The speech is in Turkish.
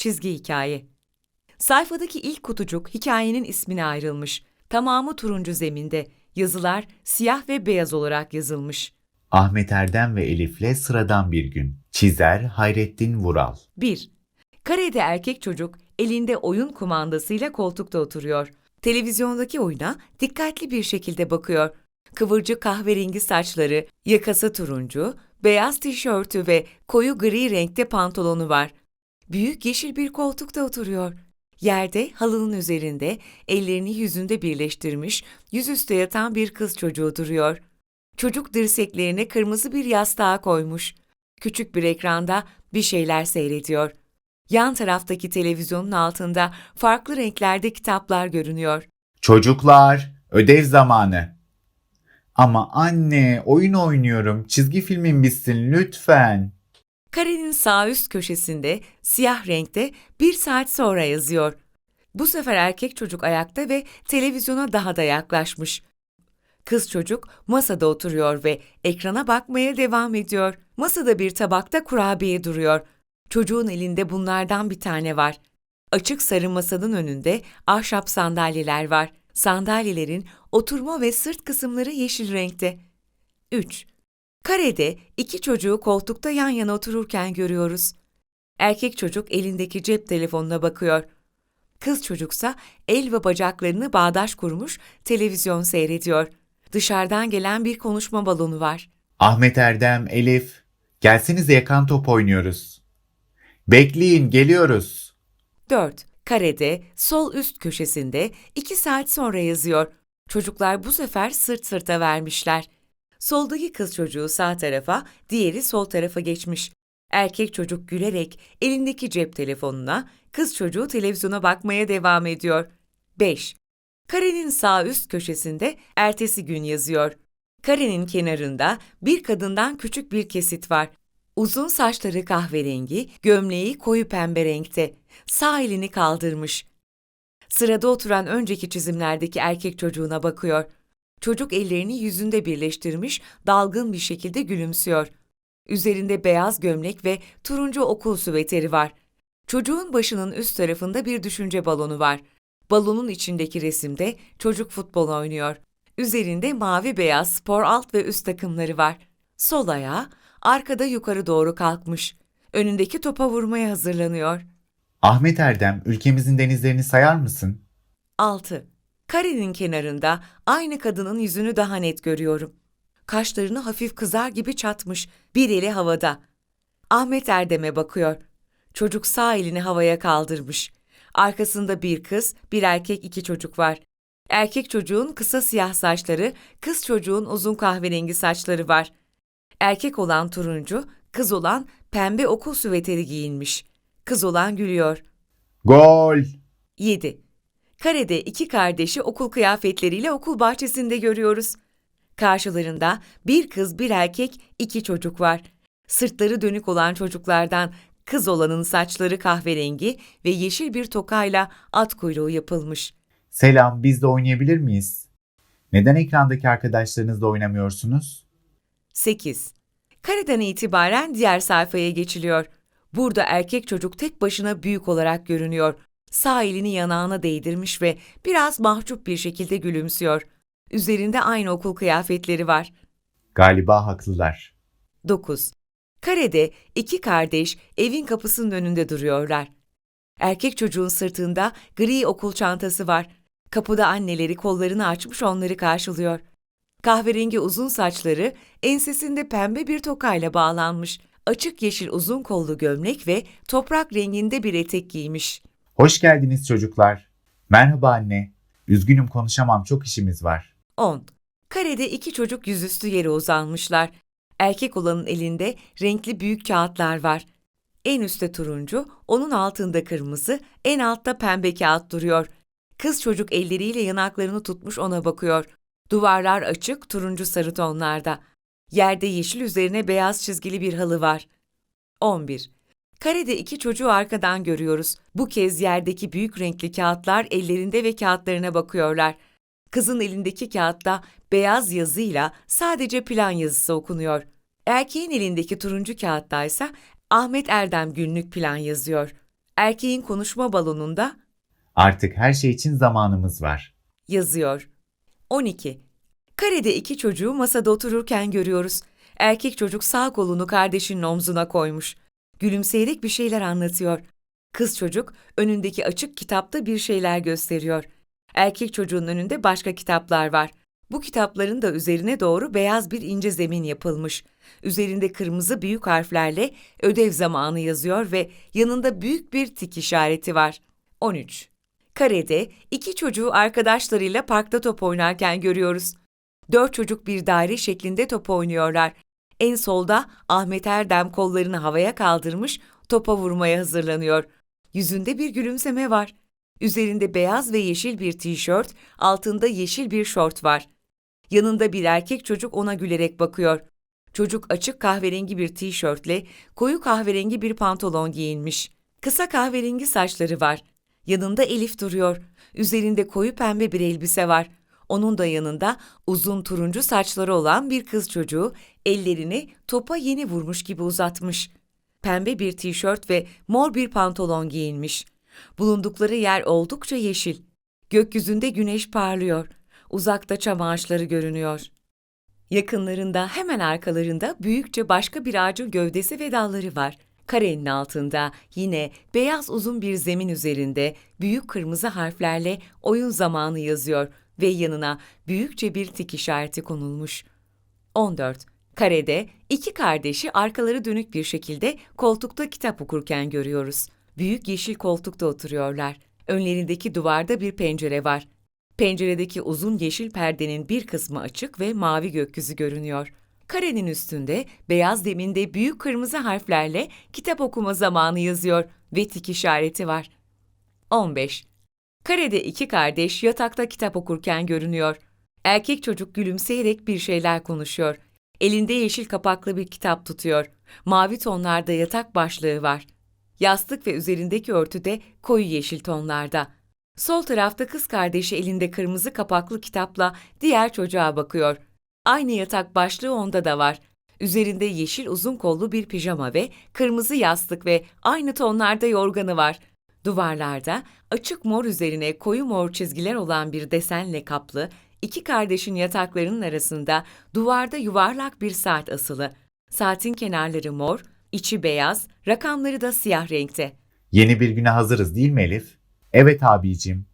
çizgi hikaye. Sayfadaki ilk kutucuk hikayenin ismine ayrılmış. Tamamı turuncu zeminde. Yazılar siyah ve beyaz olarak yazılmış. Ahmet Erdem ve Elif'le sıradan bir gün. Çizer Hayrettin Vural. 1. Karede erkek çocuk elinde oyun kumandasıyla koltukta oturuyor. Televizyondaki oyuna dikkatli bir şekilde bakıyor. Kıvırcık kahverengi saçları, yakası turuncu, beyaz tişörtü ve koyu gri renkte pantolonu var. Büyük yeşil bir koltukta oturuyor. Yerde halının üzerinde ellerini yüzünde birleştirmiş, yüzüstü yatan bir kız çocuğu duruyor. Çocuk dirseklerine kırmızı bir yastığa koymuş. Küçük bir ekranda bir şeyler seyrediyor. Yan taraftaki televizyonun altında farklı renklerde kitaplar görünüyor. Çocuklar, ödev zamanı. Ama anne, oyun oynuyorum. Çizgi filmin bitsin lütfen. Karenin sağ üst köşesinde siyah renkte bir saat sonra yazıyor. Bu sefer erkek çocuk ayakta ve televizyona daha da yaklaşmış. Kız çocuk masada oturuyor ve ekrana bakmaya devam ediyor. Masada bir tabakta kurabiye duruyor. Çocuğun elinde bunlardan bir tane var. Açık sarı masanın önünde ahşap sandalyeler var. Sandalyelerin oturma ve sırt kısımları yeşil renkte. 3. Karede iki çocuğu koltukta yan yana otururken görüyoruz. Erkek çocuk elindeki cep telefonuna bakıyor. Kız çocuksa el ve bacaklarını bağdaş kurmuş televizyon seyrediyor. Dışarıdan gelen bir konuşma balonu var. Ahmet Erdem, Elif, gelsenize yakan top oynuyoruz. Bekleyin, geliyoruz. 4. Karede sol üst köşesinde 2 saat sonra yazıyor. Çocuklar bu sefer sırt sırta vermişler. Soldaki kız çocuğu sağ tarafa, diğeri sol tarafa geçmiş. Erkek çocuk gülerek elindeki cep telefonuna, kız çocuğu televizyona bakmaya devam ediyor. 5. Karenin sağ üst köşesinde ertesi gün yazıyor. Karenin kenarında bir kadından küçük bir kesit var. Uzun saçları kahverengi, gömleği koyu pembe renkte. Sağ elini kaldırmış. Sırada oturan önceki çizimlerdeki erkek çocuğuna bakıyor. Çocuk ellerini yüzünde birleştirmiş, dalgın bir şekilde gülümsüyor. Üzerinde beyaz gömlek ve turuncu okul süveteri var. Çocuğun başının üst tarafında bir düşünce balonu var. Balonun içindeki resimde çocuk futbol oynuyor. Üzerinde mavi beyaz spor alt ve üst takımları var. Sol ayağı arkada yukarı doğru kalkmış. Önündeki topa vurmaya hazırlanıyor. Ahmet Erdem, ülkemizin denizlerini sayar mısın? 6. Karenin kenarında aynı kadının yüzünü daha net görüyorum. Kaşlarını hafif kızar gibi çatmış, bir eli havada. Ahmet Erdem'e bakıyor. Çocuk sağ elini havaya kaldırmış. Arkasında bir kız, bir erkek, iki çocuk var. Erkek çocuğun kısa siyah saçları, kız çocuğun uzun kahverengi saçları var. Erkek olan turuncu, kız olan pembe okul süveteri giyinmiş. Kız olan gülüyor. Gol! 7. Karede iki kardeşi okul kıyafetleriyle okul bahçesinde görüyoruz. Karşılarında bir kız bir erkek iki çocuk var. Sırtları dönük olan çocuklardan kız olanın saçları kahverengi ve yeşil bir tokayla at kuyruğu yapılmış. Selam, biz de oynayabilir miyiz? Neden ekrandaki arkadaşlarınızla oynamıyorsunuz? 8. Kareden itibaren diğer sayfaya geçiliyor. Burada erkek çocuk tek başına büyük olarak görünüyor. Sağ elini yanağına değdirmiş ve biraz mahcup bir şekilde gülümsüyor. Üzerinde aynı okul kıyafetleri var. Galiba haklılar. 9. Karede iki kardeş evin kapısının önünde duruyorlar. Erkek çocuğun sırtında gri okul çantası var. Kapıda anneleri kollarını açmış onları karşılıyor. Kahverengi uzun saçları ensesinde pembe bir tokayla bağlanmış. Açık yeşil uzun kollu gömlek ve toprak renginde bir etek giymiş. Hoş geldiniz çocuklar. Merhaba anne. Üzgünüm konuşamam, çok işimiz var. 10. Karede iki çocuk yüzüstü yere uzanmışlar. Erkek olanın elinde renkli büyük kağıtlar var. En üstte turuncu, onun altında kırmızı, en altta pembe kağıt duruyor. Kız çocuk elleriyle yanaklarını tutmuş ona bakıyor. Duvarlar açık, turuncu sarı tonlarda. Yerde yeşil üzerine beyaz çizgili bir halı var. 11. Karede iki çocuğu arkadan görüyoruz. Bu kez yerdeki büyük renkli kağıtlar ellerinde ve kağıtlarına bakıyorlar. Kızın elindeki kağıtta beyaz yazıyla sadece plan yazısı okunuyor. Erkeğin elindeki turuncu kağıtta ise Ahmet Erdem günlük plan yazıyor. Erkeğin konuşma balonunda Artık her şey için zamanımız var. yazıyor. 12. Karede iki çocuğu masada otururken görüyoruz. Erkek çocuk sağ kolunu kardeşinin omzuna koymuş. Gülümseyerek bir şeyler anlatıyor. Kız çocuk önündeki açık kitapta bir şeyler gösteriyor. Erkek çocuğun önünde başka kitaplar var. Bu kitapların da üzerine doğru beyaz bir ince zemin yapılmış. Üzerinde kırmızı büyük harflerle ödev zamanı yazıyor ve yanında büyük bir tik işareti var. 13. Karede iki çocuğu arkadaşlarıyla parkta top oynarken görüyoruz. Dört çocuk bir daire şeklinde top oynuyorlar. En solda Ahmet Erdem kollarını havaya kaldırmış, topa vurmaya hazırlanıyor. Yüzünde bir gülümseme var. Üzerinde beyaz ve yeşil bir tişört, altında yeşil bir şort var. Yanında bir erkek çocuk ona gülerek bakıyor. Çocuk açık kahverengi bir tişörtle koyu kahverengi bir pantolon giyinmiş. Kısa kahverengi saçları var. Yanında Elif duruyor. Üzerinde koyu pembe bir elbise var. Onun da yanında uzun turuncu saçları olan bir kız çocuğu ellerini topa yeni vurmuş gibi uzatmış. Pembe bir tişört ve mor bir pantolon giyinmiş. Bulundukları yer oldukça yeşil. Gökyüzünde güneş parlıyor. Uzakta çam ağaçları görünüyor. Yakınlarında hemen arkalarında büyükçe başka bir ağacın gövdesi ve dalları var. Karenin altında yine beyaz uzun bir zemin üzerinde büyük kırmızı harflerle oyun zamanı yazıyor ve yanına büyükçe bir tik işareti konulmuş. 14. Karede iki kardeşi arkaları dönük bir şekilde koltukta kitap okurken görüyoruz. Büyük yeşil koltukta oturuyorlar. Önlerindeki duvarda bir pencere var. Penceredeki uzun yeşil perdenin bir kısmı açık ve mavi gökyüzü görünüyor. Karenin üstünde beyaz zeminde büyük kırmızı harflerle kitap okuma zamanı yazıyor ve tik işareti var. 15. Karede iki kardeş yatakta kitap okurken görünüyor. Erkek çocuk gülümseyerek bir şeyler konuşuyor. Elinde yeşil kapaklı bir kitap tutuyor. Mavi tonlarda yatak başlığı var. Yastık ve üzerindeki örtü de koyu yeşil tonlarda. Sol tarafta kız kardeşi elinde kırmızı kapaklı kitapla diğer çocuğa bakıyor. Aynı yatak başlığı onda da var. Üzerinde yeşil uzun kollu bir pijama ve kırmızı yastık ve aynı tonlarda yorganı var. Duvarlarda açık mor üzerine koyu mor çizgiler olan bir desenle kaplı, iki kardeşin yataklarının arasında duvarda yuvarlak bir saat asılı. Saatin kenarları mor, içi beyaz, rakamları da siyah renkte. Yeni bir güne hazırız değil mi Elif? Evet abicim.